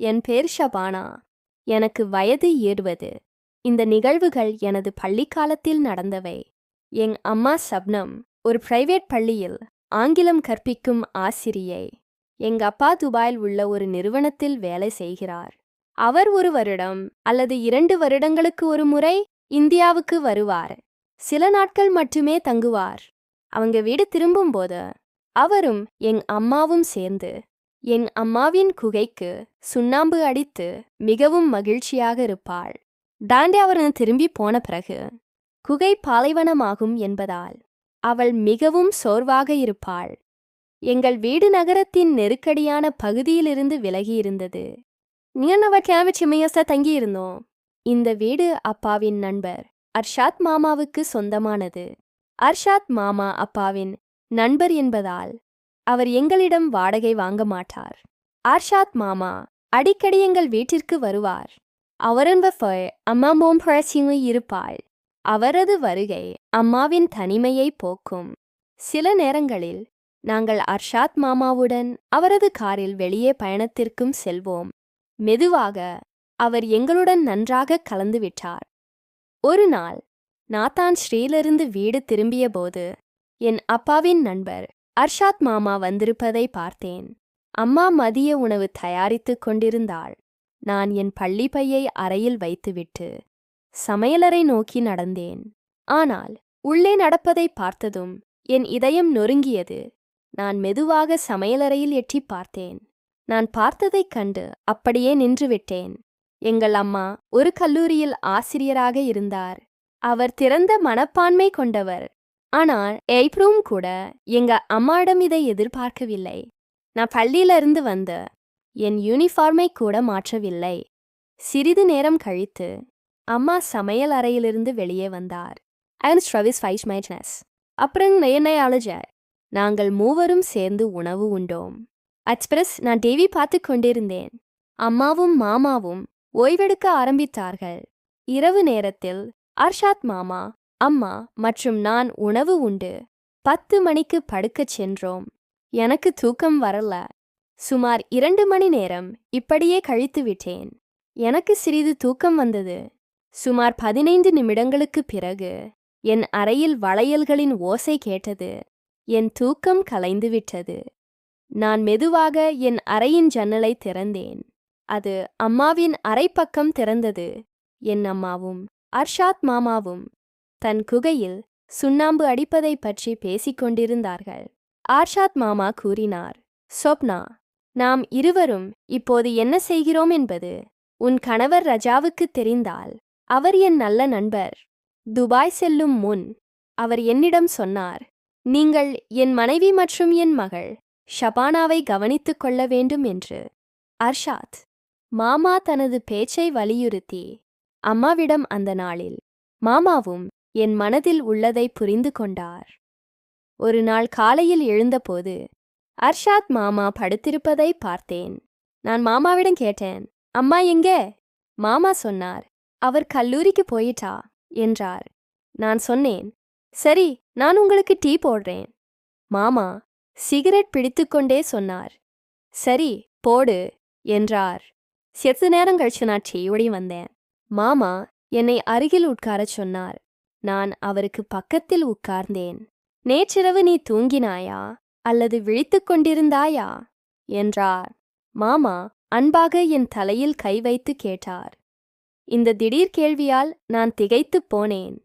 என் பேர் ஷபானா. எனக்கு வயது இருபது. இந்த நிகழ்வுகள் எனது பள்ளிக்காலத்தில் நடந்தவை. எங் அம்மா சப்னம் ஒரு பிரைவேட் பள்ளியில் ஆங்கிலம் கற்பிக்கும் ஆசிரியை. எங்க அப்பா துபாயில் உள்ள ஒரு நிறுவனத்தில் வேலை செய்கிறார். அவர் ஒரு வருடம் அல்லது இரண்டு வருடங்களுக்கு ஒரு முறை இந்தியாவுக்கு வருவார். சில நாட்கள் மட்டுமே தங்குவார். அவங்க வீடு திரும்பும்போது அவரும் எங் அம்மாவும் சேர்ந்து என் அம்மாவின் குகைக்கு சுண்ணாம்பு அடித்து மிகவும் மகிழ்ச்சியாக இருப்பாள். டாண்டியாவரன் திரும்பி போன பிறகு குகை பாலைவனமாகும் என்பதால் அவள் மிகவும் சோர்வாக இருப்பாள். எங்கள் வீடு நகரத்தின் நெருக்கடியான பகுதியிலிருந்து விலகியிருந்தது. நீனவ சிமையச தங்கியிருந்தோம் இந்த வீடு அப்பாவின் நண்பர் அர்ஷாத் மாமாவுக்கு சொந்தமானது. அர்ஷாத் மாமா அப்பாவின் நண்பர் என்பதால் அவர் எங்களிடம் வாடகை வாங்க மாட்டார். அர்ஷாத் மாமா அடிக்கடி எங்கள் வீட்டிற்கு வருவார். அவரன் வஃபய் அம்மா மோம் பழசிங்கு இருப்பாள். அவரது வருகை அம்மாவின் தனிமையை போக்கும். சில நேரங்களில் நாங்கள் அர்ஷாத் மாமாவுடன் அவரது காரில் வெளியே பயணத்திற்கும் செல்வோம். மெதுவாக அவர் எங்களுடன் நன்றாக கலந்துவிட்டார். ஒரு நாள் நாத்தான் ஸ்ரீலிருந்து வீடு திரும்பியபோது என் அப்பாவின் நண்பர் அர்ஷாத் மாமா வந்திருப்பதை பார்த்தேன். அம்மா மதிய உணவு தயாரித்துக் கொண்டிருந்தாள். நான் என் பள்ளிப்பையை அறையில் வைத்துவிட்டு சமையலறை நோக்கி நடந்தேன். ஆனால் உள்ளே நடப்பதை பார்த்ததும் என் இதயம் நொறுங்கியது. நான் மெதுவாக சமையலறையில் எட்டிப் பார்த்தேன். நான் பார்த்ததைக் கண்டு அப்படியே நின்றுவிட்டேன். எங்கள் அம்மா ஒரு கல்லூரியில் ஆசிரியராக இருந்தார். அவர் திறந்த மனப்பான்மை கொண்டவர். ஆனால் எய்ப்ரூம் கூட எங்க அம்மாடம் இதை எதிர்பார்க்கவில்லை. நான் பள்ளியிலிருந்து வந்து என் யூனிஃபார்மை கூட மாற்றவில்லை. சிறிது நேரம் கழித்து அம்மா சமையல் அறையிலிருந்து வெளியே வந்தார். அண்ட் ஸ்ட்ரவிஸ் ஃபைஸ் மைட்னஸ் அப்புறம் என்னை அழுஜ நாங்கள் மூவரும் சேர்ந்து உணவு உண்டோம். எக்ஸ்பிரஸ் நான் டிவி பார்த்து கொண்டிருந்தேன். அம்மாவும் மாமாவும் ஓய்வெடுக்க ஆரம்பித்தார்கள். இரவு நேரத்தில் அர்ஷாத் மாமா அம்மா மற்றும் நான் உணவு உண்டு. பத்து மணிக்கு படுக்கச் சென்றோம். எனக்கு தூக்கம் வரல. சுமார் இரண்டு மணி நேரம் இப்படியே கழித்து விட்டேன். எனக்கு சிறிது தூக்கம் வந்தது. சுமார் பதினைந்து நிமிடங்களுக்குப் பிறகு என் அறையில் வளையல்களின் ஓசை கேட்டது. என் தூக்கம் கலைந்துவிட்டது நான் மெதுவாக என் அறையின் ஜன்னலை திறந்தேன். அது அம்மாவின் அரைப்பக்கம் திறந்தது. என் அம்மாவும் அர்ஷாத் மாமாவும் தன் குகையில் சுண்ணாம்பு அடிப்பதைப் பற்றி பேசிக் கொண்டிருந்தார்கள். ஆர்ஷாத் மாமா கூறினார் சொப்னா நாம் இருவரும் இப்போது என்ன செய்கிறோம் என்பது உன் கணவர் ரஜாவுக்கு தெரிந்தால் அவர் என் நல்ல நண்பர். துபாய் செல்லும் முன் அவர் என்னிடம் சொன்னார் நீங்கள் என் மனைவி மற்றும் என் மகள் ஷபானாவை கவனித்துக் கொள்ள வேண்டும் என்று. அர்ஷாத் மாமா தனது பேச்சை வலியுறுத்தி அம்மாவிடம் அந்த நாளில் மாமாவும் என் மனதில் உள்ளதை புரிந்து கொண்டார். ஒரு நாள் காலையில் எழுந்தபோது அர்ஷாத் மாமா படுத்திருப்பதை பார்த்தேன். நான் மாமாவிடம் கேட்டேன் அம்மா எங்கே? மாமா சொன்னார் அவர் கல்லூரிக்கு போயிட்டா? என்றார். நான் சொன்னேன் சரி நான் உங்களுக்கு டீ போடுறேன். மாமா சிகரெட் பிடித்துக்கொண்டே சொன்னார் சரி போடு என்றார். சிறிது நேரம் கழிச்சு நான் டீயோடி வந்தேன்? மாமா என்னை அருகில் உட்காரச் சொன்னார் நான் அவருக்கு பக்கத்தில் உட்கார்ந்தேன். நேற்றிரவு நீ தூங்கினாயா? அல்லது விழித்துக் கொண்டிருந்தாயா? என்றார். மாமா அன்பாக என் தலையில் கை வைத்து கேட்டார். இந்த திடீர் கேள்வியால் நான் திகைத்துப் போனேன்.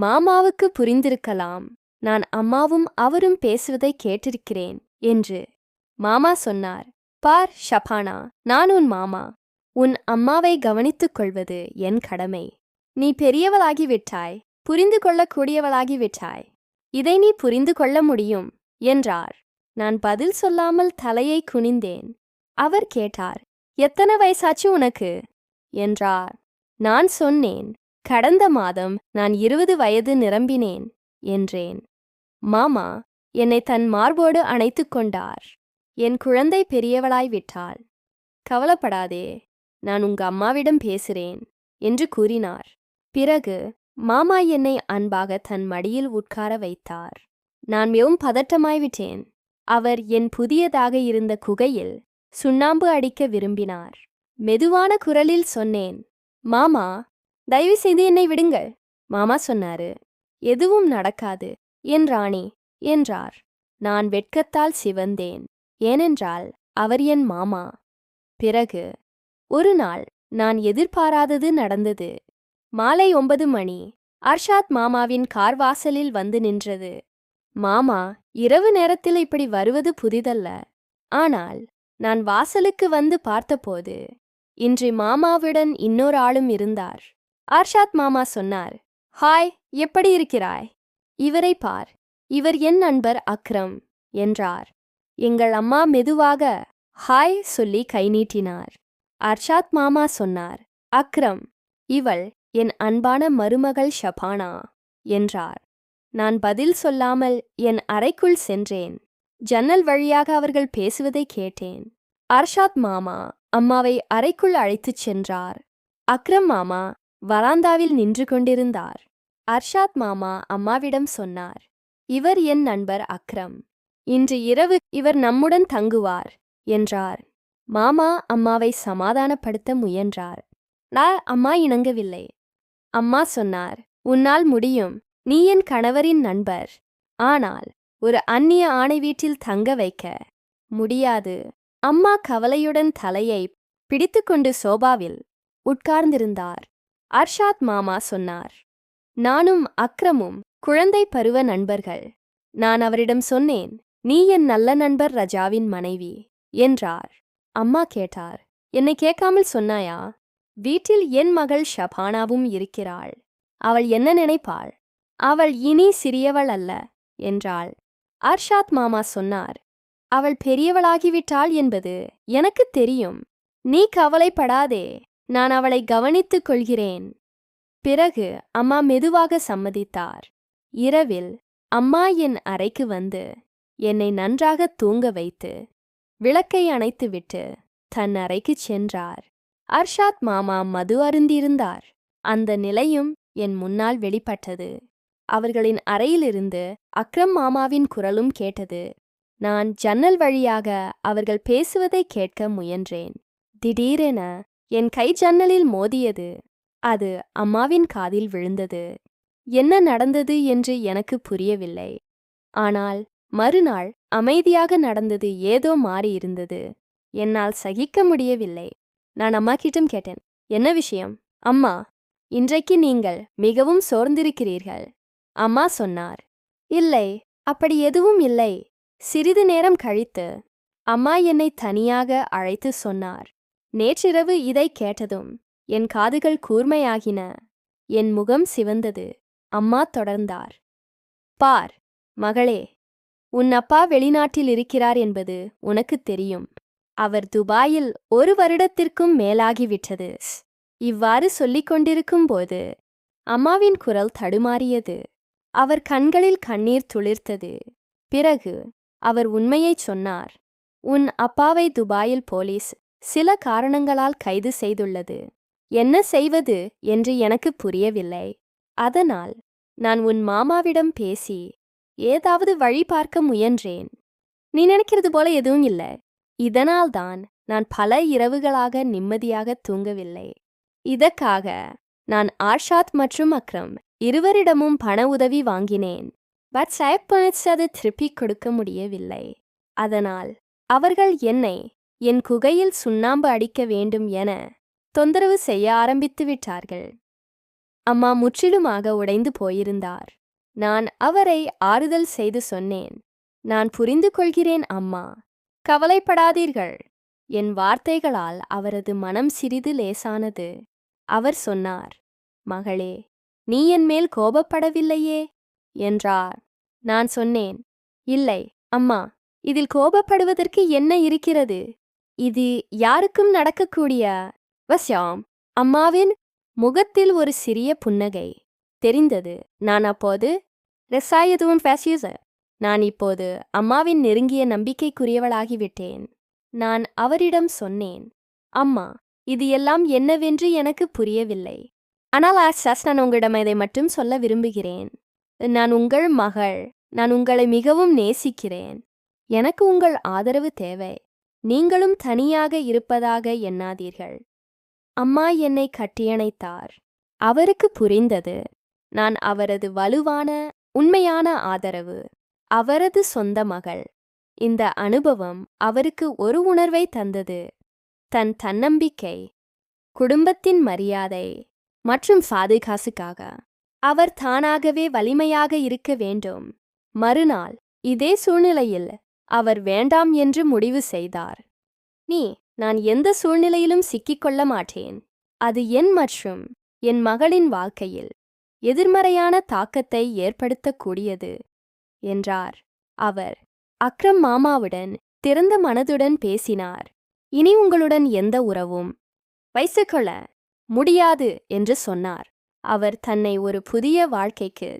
மாமாவுக்கு புரிந்திருக்கலாம். நான் அம்மாவும் அவரும் பேசுவதை கேட்டிருக்கிறேன் என்று. மாமா சொன்னார். பார் ஷபானா நான் உன் மாமா. உன் அம்மாவை கவனித்துக் கொள்வது என் கடமை. நீ பெரியவளாகிவிட்டாய். புரிந்து கொள்ளக்கூடியவளாகிவிட்டாய் இதை நீ புரிந்து கொள்ள முடியும் என்றார். நான் பதில் சொல்லாமல் தலையை குனிந்தேன். அவர் கேட்டார் எத்தனை வயசாச்சு உனக்கு? என்றார். நான் சொன்னேன் கடந்த மாதம் நான் இருபது வயது நிரம்பினேன் என்றேன். மாமா என்னை தன் மார்போடு அணைத்து கொண்டார். என் குழந்தை பெரியவளாய் விட்டாள் கவலைப்படாதே நான் உங்க அம்மாவிடம் பேசுறேன் என்று கூறினார். பிறகு மாமா என்னை அன்பாக தன் மடியில் உட்கார வைத்தார். நான் மிகவும் பதட்டமாய்விட்டேன். அவர் என் புதியதாக இருந்த குகையில் சுண்ணாம்பு அடிக்க விரும்பினார். மெதுவான குரலில் சொன்னேன் மாமா தயவு செய்து என்னை விடுங்கள். மாமா சொன்னாரு எதுவும் நடக்காது என் ராணி என்றார். நான் வெட்கத்தால் சிவந்தேன் ஏனென்றால் அவர் என் மாமா. பிறகு ஒரு நாள் நான் எதிர்பாராதது நடந்தது மாலை ஒன்பது மணி. அர்ஷாத் மாமாவின் கார் வாசலில் வந்து நின்றது. மாமா இரவு நேரத்தில் இப்படி வருவது புதிதல்ல. ஆனால் நான் வாசலுக்கு வந்து பார்த்தபோது இன்று மாமாவுடன் இன்னொரு ஆளும் இருந்தார். அர்ஷாத் மாமா சொன்னார் ஹாய் எப்படி இருக்கிறாய்? இவரை பார். இவர் என் நண்பர் அக்ரம் என்றார். எங்கள் அம்மா மெதுவாக ஹாய் சொல்லி கை நீட்டினார். அர்ஷாத் மாமா சொன்னார் அக்ரம் இவள் என் அன்பான மருமகள் ஷபானா என்றார். நான் பதில் சொல்லாமல் என் அறைக்குள் சென்றேன். ஜன்னல் வழியாக அவர்கள் பேசுவதை கேட்டேன். அர்ஷாத் மாமா அம்மாவை அறைக்குள் அழைத்துச் சென்றார். அக்ரம் மாமா வராந்தாவில் நின்று கொண்டிருந்தார். அர்ஷாத் மாமா அம்மாவிடம் சொன்னார் இவர் என் நண்பர் அக்ரம். இன்று இரவு இவர் நம்முடன் தங்குவார் என்றார். மாமா அம்மாவை சமாதானப்படுத்த முயன்றார். நான் அம்மா இணங்கவில்லை. அம்மா சொன்னார் உன்னால் முடியும். நீ என் கணவரின் நண்பர். ஆனால் ஒரு அந்நிய ஆணை வீட்டில் தங்க வைக்க முடியாது அம்மா கவலையுடன் தலையை பிடித்துக்கொண்டு சோபாவில் உட்கார்ந்திருந்தார். அர்ஷாத் மாமா சொன்னார் நானும் அக்ரமும் குழந்தை பருவ நண்பர்கள். நான் அவரிடம் சொன்னேன் நீ என் நல்ல நண்பர் ரஜாவின் மனைவி என்றார். அம்மா கேட்டார் என்னை கேட்காமல் சொன்னாயா? வீட்டில் என் மகள் ஷபானாவும் இருக்கிறாள். அவள் என்ன நினைப்பாள்? அவள் இனி சிறியவள் அல்ல என்றாள். அர்ஷாத் மாமா சொன்னார் அவள் பெரியவளாகிவிட்டாள் என்பது எனக்கு தெரியும். நீ கவலைப்படாதே நான் அவளை கவனித்துக் கொள்கிறேன். பிறகு அம்மா மெதுவாக சம்மதித்தார். இரவில் அம்மா என் அறைக்கு வந்து என்னை நன்றாக தூங்க வைத்து விளக்கை அணைத்துவிட்டு தன் அறைக்குச் சென்றார். அர்ஷாத் மாமா மது அருந்திருந்தார் அந்த நிலையும் என் முன்னால் வெளிப்பட்டது. அவர்களின் அறையிலிருந்து அக்ரம் மாமாவின் குரலும் கேட்டது. நான் ஜன்னல் வழியாக அவர்கள் பேசுவதை கேட்க முயன்றேன். திடீரென என் கை ஜன்னலில் மோதியது. அது அம்மாவின் காதில் விழுந்தது. என்ன நடந்தது என்று எனக்கு புரியவில்லை. ஆனால் மறுநாள் அமைதியாக நடந்தது ஏதோ மாறியிருந்தது. என்னால் சகிக்க முடியவில்லை. நான் அம்மா கிட்டும் கேட்டேன். என்ன விஷயம்? அம்மா இன்றைக்கு நீங்கள் மிகவும் சோர்ந்திருக்கிறீர்கள். அம்மா சொன்னார். இல்லை அப்படி எதுவும் இல்லை. சிறிது நேரம் கழித்து அம்மா என்னை தனியாக அழைத்து சொன்னார். நேற்றிரவு இதை கேட்டதும் என் காதுகள் கூர்மையாகின. என் முகம் சிவந்தது. அம்மா தொடர்ந்தார். பார் மகளே உன் அப்பா வெளிநாட்டில் இருக்கிறார் என்பது உனக்குத் தெரியும். அவர் துபாயில் ஒரு வருடத்திற்கும் மேலாகிவிட்டது. இவ்வாறு சொல்லிக் கொண்டிருக்கும்போது அம்மாவின் குரல் தடுமாறியது. அவர் கண்களில் கண்ணீர் துளிர்த்தது. பிறகு அவர் உண்மையைச் சொன்னார். உன் அப்பாவை துபாயில் போலீஸ் சில காரணங்களால் கைது செய்துள்ளது. என்ன செய்வது என்று எனக்கு புரியவில்லை. அதனால் நான் உன் மாமாவிடம் பேசி ஏதாவது வழி பார்க்க முயன்றேன். நீ நினைக்கிறது போல எதுவும் இல்லை. இதனால்தான் நான் பல இரவுகளாக நிம்மதியாக தூங்கவில்லை. இதற்காக நான் ஆர்ஷாத் மற்றும் அக்ரம் இருவரிடமும் பண உதவி வாங்கினேன். பட் சயப்பனிச்சு அது திருப்பிக் கொடுக்க முடியவில்லை. அதனால் அவர்கள் என்னை என் குகையில் சுண்ணாம்பு அடிக்க வேண்டும் என தொந்தரவு செய்ய ஆரம்பித்து விட்டார்கள். அம்மா முற்றிலுமாக உடைந்து போயிருந்தார். நான் அவரை ஆறுதல் செய்து சொன்னேன். நான் புரிந்து கொள்கிறேன் அம்மா. கவலைப்படாதீர்கள். என் வார்த்தைகளால் அவரது மனம் சிறிது லேசானது. அவர் சொன்னார் மகளே நீ என் மேல் கோபப்படவில்லையே? என்றார். நான் சொன்னேன். இல்லை அம்மா இதில் கோபப்படுவதற்கு என்ன இருக்கிறது? இது யாருக்கும் நடக்கக்கூடிய வசியாம். அம்மாவின் முகத்தில் ஒரு சிறிய புன்னகை தெரிந்தது. நான் அப்போது ரெசாயதுவும் பேசியச நான் இப்போது அம்மாவின் நெருங்கிய நம்பிக்கைக்குரியவளாகிவிட்டேன். நான் அவரிடம் சொன்னேன் அம்மா இது எல்லாம் என்னவென்று எனக்கு புரியவில்லை. ஆனால் ஆசாஸ் நான் உங்களிடம் இதை மட்டும் சொல்ல விரும்புகிறேன். நான் உங்கள் மகள் நான் உங்களை மிகவும் நேசிக்கிறேன். எனக்கு உங்கள் ஆதரவு தேவை. நீங்களும் தனியாக இருப்பதாக எண்ணாதீர்கள். அம்மா என்னை கட்டியணைத்தார். அவருக்கு புரிந்தது. நான் அவரது வலுவான உண்மையான ஆதரவு. அவரது சொந்த மகள். இந்த அனுபவம் அவருக்கு ஒரு உணர்வை தந்தது. தன் தன்னம்பிக்கை குடும்பத்தின் மரியாதை மற்றும் பாதுகாசுக்காக அவர் தானாகவே வலிமையாக இருக்க வேண்டும். மறுநாள் இதே சூழ்நிலையில் அவர் வேண்டாம் என்று முடிவு செய்தார். நீ நான் எந்த சூழ்நிலையிலும் சிக்கிக்கொள்ள மாட்டேன். அது என் மற்றும் என் மகளின் வாழ்க்கையில் எதிர்மறையான தாக்கத்தை ஏற்படுத்தக்கூடியது. என்றார். அவர் அக்ரம் மாமாவுடன் திறந்த மனதுடன் பேசினார். இனி உங்களுடன் எந்த உறவும்? வைத்துக்கொள்ள முடியாது என்று சொன்னார். அவர் தன்னை ஒரு புதிய வாழ்க்கைக்கு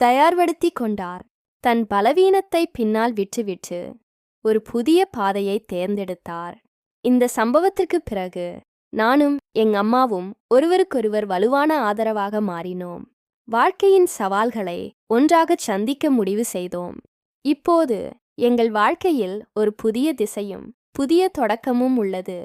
தயார்படுத்திக் கொண்டார். தன் பலவீனத்தை பின்னால் விட்டுவிட்டு ஒரு புதிய பாதையை தேர்ந்தெடுத்தார். இந்த சம்பவத்திற்கு பிறகு நானும் எங் அம்மாவும் ஒருவருக்கொருவர் வலுவான ஆதரவாக மாறினோம். வாழ்க்கையின் சவால்களை ஒன்றாகச் சந்திக்க முடிவு செய்தோம். இப்போது எங்கள் வாழ்க்கையில் ஒரு புதிய திசையும் புதிய தொடக்கமும் உள்ளது.